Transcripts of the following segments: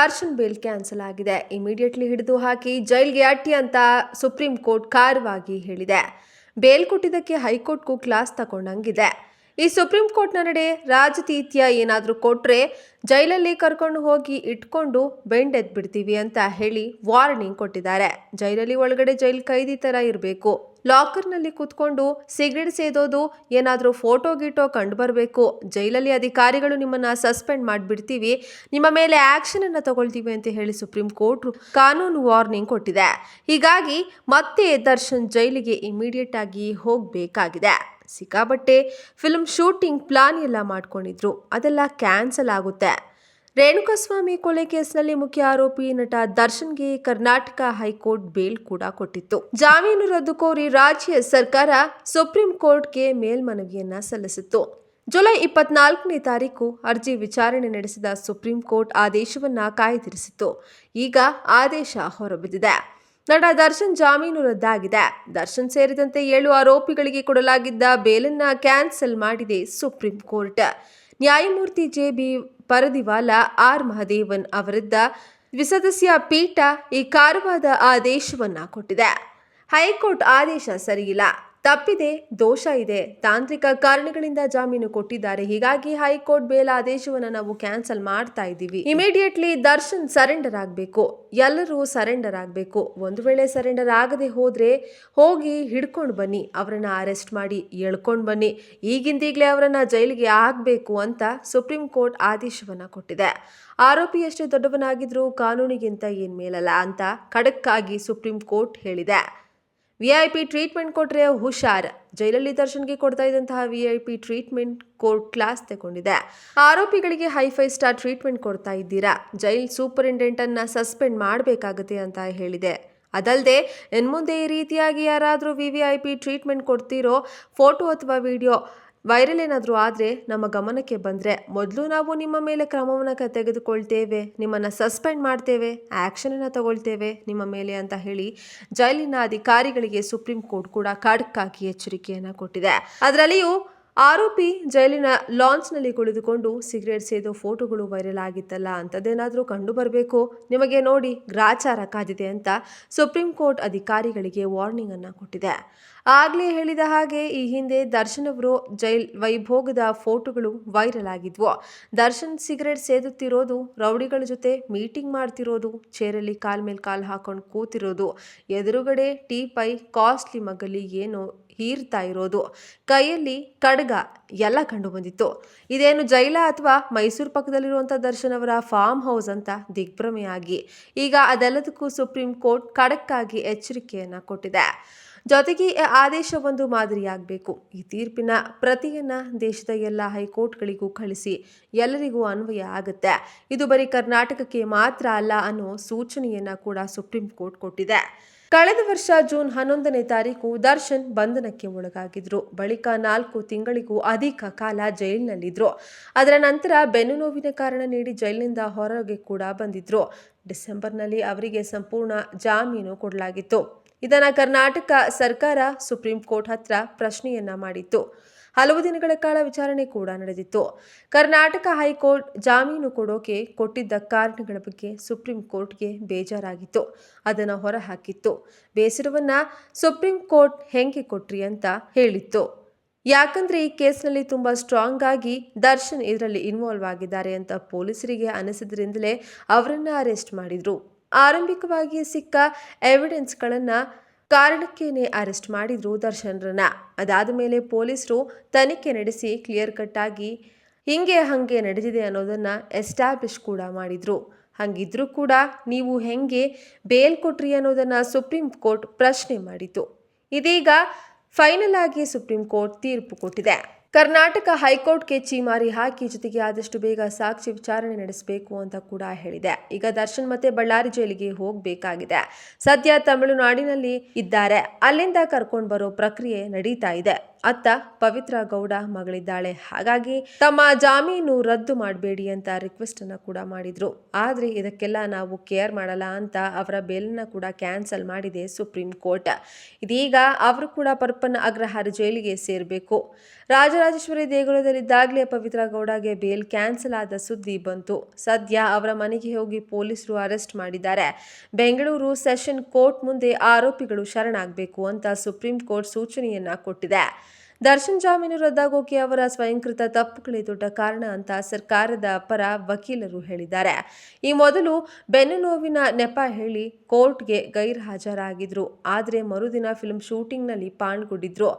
Darshan bail cancel ಆಗಿದೆ. Immediately ಹಿಡಿದು ಹಾಕಿ ಜೈಲ್ಗೆ ಅಟ್ಟಿ ಅಂತ ಸುಪ್ರೀಂ ಕೋರ್ಟ್ ಖಾರವಾಗಿ ಹೇಳಿದೆ. ಬೇಲ್ ಕೊಟ್ಟಿದ್ದಕ್ಕೆ ಹೈಕೋರ್ಟ್ಗೂ ಕ್ಲಾಸ್ ತಗೊಂಡಂಗಿದೆ. ಈ ಸುಪ್ರೀಂ ಕೋರ್ಟ್ನ ನಡೆ ರಾಜತೀತ್ಯ ಏನಾದರೂ ಕೊಟ್ಟರೆ ಜೈಲಲ್ಲಿ ಕರ್ಕೊಂಡು ಹೋಗಿ ಇಟ್ಕೊಂಡು ಬೆಂಡೆದ್ ಬಿಡ್ತೀವಿ ಅಂತ ಹೇಳಿ ವಾರ್ನಿಂಗ್ ಕೊಟ್ಟಿದ್ದಾರೆ. ಜೈಲಲ್ಲಿ ಒಳಗಡೆ ಜೈಲ್ ಕೈದಿ ಥರ ಇರಬೇಕು. ಲಾಕರ್ನಲ್ಲಿ ಕೂತ್ಕೊಂಡು ಸಿಗರೇಟ್ ಸೇದೋದು, ಏನಾದರೂ ಫೋಟೋ ಗೀಟೋ ಕಂಡು ಬರಬೇಕು ಜೈಲಲ್ಲಿ ಅಧಿಕಾರಿಗಳು ನಿಮ್ಮನ್ನು ಸಸ್ಪೆಂಡ್ ಮಾಡಿಬಿಡ್ತೀವಿ. ನಿಮ್ಮ ಮೇಲೆ ಆ್ಯಕ್ಷನನ್ನು ತಗೊಳ್ತೀವಿ ಅಂತ ಹೇಳಿ ಸುಪ್ರೀಂ ಕೋರ್ಟ್ ಕಾನೂನು ವಾರ್ನಿಂಗ್ ಕೊಟ್ಟಿದೆ. ಹೀಗಾಗಿ ಮತ್ತೆ ದರ್ಶನ್ ಜೈಲಿಗೆ ಇಮಿಡಿಯೇಟ್ ಆಗಿ ಹೋಗಬೇಕಾಗಿದೆ. ಸಿಕ್ಕಾಬಟ್ಟೆ ಫಿಲ್ಮ್ ಶೂಟಿಂಗ್ ಪ್ಲಾನ್ ಎಲ್ಲ ಮಾಡ್ಕೊಂಡಿದ್ರು. ಅದೆಲ್ಲ ಕ್ಯಾನ್ಸಲ್ ಆಗುತ್ತೆ. ರೇಣುಕಾಸ್ವಾಮಿ ಕೊಲೆ ಕೇಸ್ನಲ್ಲಿ ಮುಖ್ಯ ಆರೋಪಿ ನಟ ದರ್ಶನ್ಗೆ ಕರ್ನಾಟಕ ಹೈಕೋರ್ಟ್ ಬೇಲ್ ಕೂಡ ಕೊಟ್ಟಿತ್ತು. ಜಾಮೀನು ರದ್ದು ಕೋರಿ ರಾಜ್ಯ ಸರ್ಕಾರ ಸುಪ್ರೀಂ ಕೋರ್ಟ್ಗೆ ಮೇಲ್ಮನವಿಯನ್ನ ಸಲ್ಲಿಸಿತ್ತು. ಜುಲೈ ಇಪ್ಪತ್ನಾಲ್ಕನೇ ತಾರೀಕು ಅರ್ಜಿ ವಿಚಾರಣೆ ನಡೆಸಿದ ಸುಪ್ರೀಂ ಕೋರ್ಟ್ ಆದೇಶವನ್ನ ಕಾಯ್ದಿರಿಸಿತ್ತು. ಈಗ ಆದೇಶ ಹೊರಬಿದ್ದಿದೆ. ನಟ ದರ್ಶನ್ ಜಾಮೀನು ರದ್ದಾಗಿದೆ. ದರ್ಶನ್ ಸೇರಿದಂತೆ ಏಳು ಆರೋಪಿಗಳಿಗೆ ಕೊಡಲಾಗಿದ್ದ ಬೇಲನ್ನ ಕ್ಯಾನ್ಸಲ್ ಮಾಡಿದೆ ಸುಪ್ರೀಂ ಕೋರ್ಟ್. ನ್ಯಾಯಮೂರ್ತಿ J B Pardiwala R Mahadevan ಅವರಿದ್ದ ದ್ವಿಸದಸ್ಯ ಪೀಠ ಈ ಕಾರವಾದ ಆದೇಶವನ್ನ ಕೊಟ್ಟಿದೆ. ಹೈಕೋರ್ಟ್ ಆದೇಶ ಸರಿಯಿಲ್ಲ. ತಪ್ಪಿದೆ, ದೋಷ ಇದೆ. ತಾಂತ್ರಿಕ ಕಾರಣಗಳಿಂದ ಜಾಮೀನು ಕೊಟ್ಟಿದ್ದಾರೆ. ಹೀಗಾಗಿ ಹೈಕೋರ್ಟ್ ಬೇಲ್ ಆದೇಶವನ್ನು ನಾವು ಕ್ಯಾನ್ಸಲ್ ಮಾಡ್ತಾ ಇದ್ದೀವಿ. ಇಮಿಡಿಯೇಟ್ಲಿ ದರ್ಶನ್ ಸರೆಂಡರ್ ಆಗಬೇಕು. ಎಲ್ಲರೂ ಸರೆಂಡರ್ ಆಗಬೇಕು. ಒಂದು ವೇಳೆ ಸರೆಂಡರ್ ಆಗದೆ ಹೋದ್ರೆ ಹೋಗಿ ಹಿಡ್ಕೊಂಡು ಬನ್ನಿ. ಅವರನ್ನ ಅರೆಸ್ಟ್ ಮಾಡಿ ಎಳ್ಕೊಂಡು ಬನ್ನಿ. ಈಗಿಂದೀಗಲೇ ಅವರನ್ನ ಜೈಲಿಗೆ ಆಗಬೇಕು ಅಂತ ಸುಪ್ರೀಂ ಕೋರ್ಟ್ ಆದೇಶವನ್ನ ಕೊಟ್ಟಿದೆ. ಆರೋಪಿ ಎಷ್ಟೇ ದೊಡ್ಡವನಾಗಿದ್ರೂ ಕಾನೂನಿಗಿಂತ ಏನ್ ಮೇಲಲ್ಲ ಅಂತ ಖಡಕ್ಕಾಗಿ ಸುಪ್ರೀಂ ಕೋರ್ಟ್ ಹೇಳಿದೆ. ವಿಐಪಿ ಟ್ರೀಟ್ಮೆಂಟ್ ಕೊಟ್ಟರೆ ಹುಷಾರ್. ಜೈಲಲ್ಲಿ ದರ್ಶನ್ಗೆ ಕೊಡ್ತಾ ಇದ್ದಂತಹ V I P treatment court class ತಗೊಂಡಿದೆ ಆರೋಪಿಗಳಿಗೆ ಹೈಫೈ ಸ್ಟಾರ್ ಟ್ರೀಟ್ಮೆಂಟ್ ಕೊಡ್ತಾ ಇದ್ದೀರಾ? ಜೈಲ್ ಸೂಪರಿಂಟೆಂಡೆಂಟ್ ಅನ್ನ ಸಸ್ಪೆಂಡ್ ಮಾಡಬೇಕಾಗುತ್ತೆ ಅಂತ ಹೇಳಿದೆ. ಅದಲ್ಲದೆ ಇನ್ಮುಂದೆ ಈ ರೀತಿಯಾಗಿ ಯಾರಾದರೂ V V I P treatment ಕೊಡ್ತಿರೋ ಫೋಟೋ ಅಥವಾ ವಿಡಿಯೋ ವೈರಲ್ ಏನಾದರೂ ಆದರೆ ನಮ್ಮ ಗಮನಕ್ಕೆ ಬಂದರೆ ಮೊದಲು ನಾವು ನಿಮ್ಮ ಮೇಲೆ ಕ್ರಮವನ್ನು ತೆಗೆದುಕೊಳ್ತೇವೆ, ನಿಮ್ಮನ್ನು ಸಸ್ಪೆಂಡ್ ಮಾಡ್ತೇವೆ, ಆ್ಯಕ್ಷನನ್ನು ತಗೊಳ್ತೇವೆ, ನಿಮ್ಮ ಮೇಲೆ ಅಂತ ಹೇಳಿ ಜೈಲಿನ ಅಧಿಕಾರಿಗಳಿಗೆ ಸುಪ್ರೀಂ ಕೋರ್ಟ್ ಕೂಡ ಖಡಕ್ಕಾಗಿ ಎಚ್ಚರಿಕೆಯನ್ನು ಕೊಟ್ಟಿದೆ. ಅದರಲ್ಲಿಯೂ ಆರೋಪಿ ಜೈಲಿನ ಲಾಂಚ್ನಲ್ಲಿ ಕುಳಿತುಕೊಂಡು ಸಿಗರೇಟ್ ಸೇದೋ ಫೋಟೋಗಳು ವೈರಲ್ ಆಗಿತ್ತಲ್ಲ ಅಂಥದ್ದೇನಾದರೂ ಕಂಡು ಬರಬೇಕು? ನಿಮಗೆ ನೋಡಿ ಗ್ರಾಚಾರ ಕಾದಿದೆ ಅಂತ ಸುಪ್ರೀಂ ಕೋರ್ಟ್ ಅಧಿಕಾರಿಗಳಿಗೆ ವಾರ್ನಿಂಗನ್ನು ಕೊಟ್ಟಿದೆ. ಆಗಲೇ ಹೇಳಿದ ಹಾಗೆ ಈ ಹಿಂದೆ ದರ್ಶನ್ ಅವರು ಜೈಲ್ ವೈಭೋಗದ ಫೋಟೋಗಳು ವೈರಲ್ ಆಗಿದ್ವು. ದರ್ಶನ್ ಸಿಗರೇಟ್ ಸೇದುತ್ತಿರೋದು, ರೌಡಿಗಳ ಜೊತೆ ಮೀಟಿಂಗ್ ಮಾಡ್ತಿರೋದು, ಚೇರಲ್ಲಿ ಕಾಲ್ ಮೇಲೆ ಕಾಲ್ ಹಾಕೊಂಡು ಕೂತಿರೋದು, ಎದುರುಗಡೆ ಟೀ ಪೈ, ಕಾಸ್ಟ್ಲಿ ಮಗಲಿ ಏನೋ ಹೀರ್ತಾ ಇರೋದು, ಕೈಯಲ್ಲಿ ಕಡ್ಗ ಎಲ್ಲ ಕಂಡು ಬಂದಿತ್ತು. ಇದೇನು ಜೈಲ ಅಥವಾ ಮೈಸೂರು ಪಕ್ಕದಲ್ಲಿರುವಂಥ ದರ್ಶನ್ ಅವರ ಫಾರ್ಮ್ ಹೌಸ್ ಅಂತ ದಿಗ್ಭ್ರಮೆಯಾಗಿ. ಈಗ ಅದೆಲ್ಲದಕ್ಕೂ ಸುಪ್ರೀಂ ಕೋರ್ಟ್ ಖಡಕ್ಕಾಗಿ ಎಚ್ಚರಿಕೆಯನ್ನು ಕೊಟ್ಟಿದೆ. ಜೊತೆಗೆ ಈ ಆದೇಶ ಒಂದು ಮಾದರಿಯಾಗಬೇಕು. ಈ ತೀರ್ಪಿನ ಪ್ರತಿಯನ್ನು ದೇಶದ ಎಲ್ಲ ಹೈಕೋರ್ಟ್ಗಳಿಗೂ ಕಳಿಸಿ ಎಲ್ಲರಿಗೂ ಅನ್ವಯ ಆಗುತ್ತೆ. ಇದು ಬರೀ ಕರ್ನಾಟಕಕ್ಕೆ ಮಾತ್ರ ಅಲ್ಲ ಅನ್ನೋ ಸೂಚನೆಯನ್ನ ಕೂಡ ಸುಪ್ರೀಂ ಕೋರ್ಟ್ ಕೊಟ್ಟಿದೆ. ಕಳೆದ ವರ್ಷ ಜೂನ್ ಹನ್ನೊಂದನೇ ತಾರೀಕು ದರ್ಶನ್ ಬಂಧನಕ್ಕೆ ಒಳಗಾಗಿದ್ರು. ಬಳಿಕ ನಾಲ್ಕು ತಿಂಗಳಿಗೂ ಅಧಿಕ ಕಾಲ ಜೈಲಿನಲ್ಲಿದ್ರು. ಅದರ ನಂತರ ಬೆನ್ನು ನೋವಿನ ಕಾರಣ ನೀಡಿ ಜೈಲಿನಿಂದ ಹೊರಗೆ ಕೂಡ ಬಂದಿದ್ರು. ಡಿಸೆಂಬರ್ನಲ್ಲಿ ಅವರಿಗೆ ಸಂಪೂರ್ಣ ಜಾಮೀನು ಕೊಡಲಾಗಿತ್ತು. ಇದನ್ನ ಕರ್ನಾಟಕ ಸರ್ಕಾರ ಸುಪ್ರೀಂ ಕೋರ್ಟ್ ಹತ್ರ ಪ್ರಶ್ನೆಯನ್ನ ಮಾಡಿತ್ತು. ಹಲವು ದಿನಗಳ ಕಾಲ ವಿಚಾರಣೆ ಕೂಡ ನಡೆದಿತ್ತು. ಕರ್ನಾಟಕ ಹೈಕೋರ್ಟ್ ಜಾಮೀನು ಕೊಡೋಕೆ ಕೊಟ್ಟಿದ್ದ ಕಾರಣಗಳ ಬಗ್ಗೆ ಸುಪ್ರೀಂ ಕೋರ್ಟ್ಗೆ ಬೇಜಾರಾಗಿತ್ತು. ಅದನ್ನು ಹೊರಹಾಕಿತ್ತು. ಬೇಸರವನ್ನ ಸುಪ್ರೀಂ ಕೋರ್ಟ್ ಹೆಂಗೆ ಕೊಟ್ರಿ ಅಂತ ಹೇಳಿತ್ತು. ಯಾಕಂದ್ರೆ ಈ ಕೇಸ್ನಲ್ಲಿ ತುಂಬಾ ಸ್ಟ್ರಾಂಗ್ ಆಗಿ ದರ್ಶನ್ ಇದರಲ್ಲಿ ಇನ್ವಾಲ್ವ್ ಆಗಿದ್ದಾರೆ ಅಂತ ಪೊಲೀಸರಿಗೆ ಅನಿಸಿದ್ರಿಂದಲೇ ಅವರನ್ನ ಅರೆಸ್ಟ್ ಮಾಡಿದ್ರು. ಆರಂಭಿಕವಾಗಿ ಸಿಕ್ಕ ಎವಿಡೆನ್ಸ್ಗಳನ್ನು ಕಾರಣಕ್ಕೇನೆ ಅರೆಸ್ಟ್ ಮಾಡಿದ್ರು ದರ್ಶನ್ರನ್ನ. ಅದಾದ ಮೇಲೆ ಪೊಲೀಸರು ತನಿಖೆ ನಡೆಸಿ ಕ್ಲಿಯರ್ ಕಟ್ ಆಗಿ ಹಿಂಗೆ ಹಂಗೆ ನಡೆದಿದೆ ಅನ್ನೋದನ್ನು ಎಸ್ಟಾಬ್ಲಿಷ್ ಕೂಡ ಮಾಡಿದರು. ಹಾಗಿದ್ರೂ ಕೂಡ ನೀವು ಹೆಂಗೆ ಬೇಲ್ ಕೊಟ್ರಿ ಅನ್ನೋದನ್ನು ಸುಪ್ರೀಂ ಕೋರ್ಟ್ ಪ್ರಶ್ನೆ ಮಾಡಿತು ಇದೀಗ ಫೈನಲ್ ಆಗಿ ಸುಪ್ರೀಂ ಕೋರ್ಟ್ ತೀರ್ಪು ಕೊಟ್ಟಿದೆ. ಕರ್ನಾಟಕ ಹೈಕೋರ್ಟ್ಗೆ ಚೀಮಾರಿ ಹಾಕಿ ಜೊತೆಗೆ ಆದಷ್ಟು ಬೇಗ ಸಾಕ್ಷಿ ವಿಚಾರಣೆ ನಡೆಸಬೇಕು ಅಂತ ಕೂಡ ಹೇಳಿದೆ. ಈಗ ದರ್ಶನ್ ಮತ್ತೆ ಬಳ್ಳಾರಿ ಜೈಲಿಗೆ ಹೋಗಬೇಕಾಗಿದೆ. ಸದ್ಯ ತಮಿಳುನಾಡಿನಲ್ಲಿ ಇದ್ದಾರೆ. ಅಲ್ಲಿಂದ ಕರ್ಕೊಂಡು ಬರೋ ಪ್ರಕ್ರಿಯೆ ನಡೀತಾ ಇದೆ. ಅತ್ತ ಪವಿತ್ರ ಗೌಡ ಮಗಳಿದ್ದಾಳೆ. ಹಾಗಾಗಿ ತಮ್ಮ ಜಾಮೀನು ರದ್ದು ಮಾಡಬೇಡಿ ಅಂತ ರಿಕ್ವೆಸ್ಟ್ ಅನ್ನ ಕೂಡ ಮಾಡಿದ್ರು. ಆದ್ರೆ ಇದಕ್ಕೆಲ್ಲ ನಾವು ಕೇರ್ ಮಾಡಲ್ಲ ಅಂತ ಅವರ ಬೇಲನ್ನ ಕೂಡ ಕ್ಯಾನ್ಸಲ್ ಮಾಡಿದೆ ಸುಪ್ರೀಂ ಕೋರ್ಟ್. ಇದೀಗ ಅವರು ಕೂಡ ಪರಪ್ಪನ ಅಗ್ರಹಾರ ಜೈಲಿಗೆ ಸೇರಬೇಕು. ರಾಜರಾಜೇಶ್ವರಿ ದೇಗುಲದಲ್ಲಿದ್ದಾಗಲೇ ಪವಿತ್ರ ಗೌಡಗೆ ಬೇಲ್ ಕ್ಯಾನ್ಸಲ್ ಆದ ಸುದ್ದಿ ಬಂತು. ಸದ್ಯ ಅವರ ಮನೆಗೆ ಹೋಗಿ ಪೊಲೀಸರು ಅರೆಸ್ಟ್ ಮಾಡಿದ್ದಾರೆ. ಬೆಂಗಳೂರು ಸೆಷನ್ ಕೋರ್ಟ್ ಮುಂದೆ ಆರೋಪಿಗಳು ಶರಣಾಗಬೇಕು ಅಂತ ಸುಪ್ರೀಂ ಕೋರ್ಟ್ ಸೂಚನೆಯನ್ನ ಕೊಟ್ಟಿದೆ. ದರ್ಶನ್ ಜಾಮೀನು ರದ್ದಾಗೋಕೆ ಅವರ ಸ್ವಯಂಕೃತ ತಪ್ಪುಗಳೇ ದೊಡ್ಡ ಕಾರಣ ಅಂತ ಸರ್ಕಾರದ ಪರ ವಕೀಲರು ಹೇಳಿದ್ದಾರೆ. ಈ ಮೊದಲು ಬೆನ್ನು ನೋವಿನ ನೆಪ ಹೇಳಿ ಕೋರ್ಟ್ಗೆ ಗೈರ್ ಹಾಜರಾಗಿದ್ರು ಆದರೆ ಮರುದಿನ ಫಿಲ್ಮ್ ಶೂಟಿಂಗ್ನಲ್ಲಿ ಪಾಲ್ಗೊಂಡಿದ್ರು.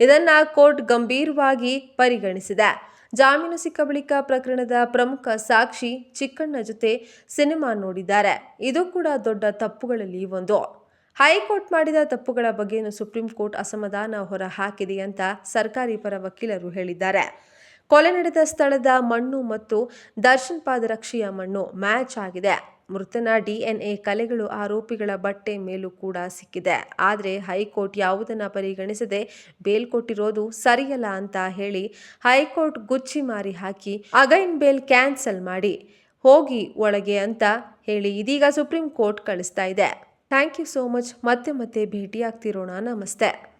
ಇದನ್ನ ಕೋರ್ಟ್ ಗಂಭೀರವಾಗಿ ಪರಿಗಣಿಸಿದೆ. ಜಾಮೀನು ಸಿಕ್ಕ ಬಳಿಕ ಪ್ರಕರಣದ ಪ್ರಮುಖ ಸಾಕ್ಷಿ ಚಿಕ್ಕಣ್ಣ ಜೊತೆ ಸಿನಿಮಾ ನೋಡಿದ್ದಾರೆ. ಇದು ಕೂಡ ದೊಡ್ಡ ತಪ್ಪುಗಳಲ್ಲಿ ಒಂದು. ಹೈಕೋರ್ಟ್ ಮಾಡಿದ ತಪ್ಪುಗಳ ಬಗ್ಗೆನೂ ಸುಪ್ರೀಂ ಕೋರ್ಟ್ ಅಸಮಾಧಾನ ಹೊರ ಹಾಕಿದೆ ಅಂತ ಸರ್ಕಾರಿ ಪರ ವಕೀಲರು ಹೇಳಿದ್ದಾರೆ. ಕೊಲೆ ನಡೆದ ಸ್ಥಳದ ಮಣ್ಣು ಮತ್ತು ದರ್ಶನ್ ಪಾದರಕ್ಷೆಯ ಮಣ್ಣು ಮ್ಯಾಚ್ ಆಗಿದೆ. ಮೃತನ ಡಿಎನ್ಎ ಕಲೆಗಳು ಆರೋಪಿಗಳ ಬಟ್ಟೆ ಮೇಲೂ ಕೂಡ ಸಿಕ್ಕಿದೆ. ಆದರೆ ಹೈಕೋರ್ಟ್ ಯಾವುದನ್ನ ಪರಿಗಣಿಸದೆ ಬೇಲ್ ಕೊಟ್ಟಿರೋದು ಸರಿಯಲ್ಲ ಅಂತ ಹೇಳಿ ಹೈಕೋರ್ಟ್ ಗುಚ್ಚಿ ಮಾರಿ ಹಾಕಿ ಅಗೈನ್ ಬೇಲ್ ಕ್ಯಾನ್ಸಲ್ ಮಾಡಿ ಹೋಗಿ ಒಳಗೆ ಅಂತ ಹೇಳಿ ಇದೀಗ ಸುಪ್ರೀಂ ಕೋರ್ಟ್ ಕಳಿಸ್ತಾ ಇದೆ. Thank you so much. ಮತ್ತೆ ಮತ್ತೆ ಭೇಟಿಯಾಗ್ತಿರೋಣ. ನಮಸ್ತೆ.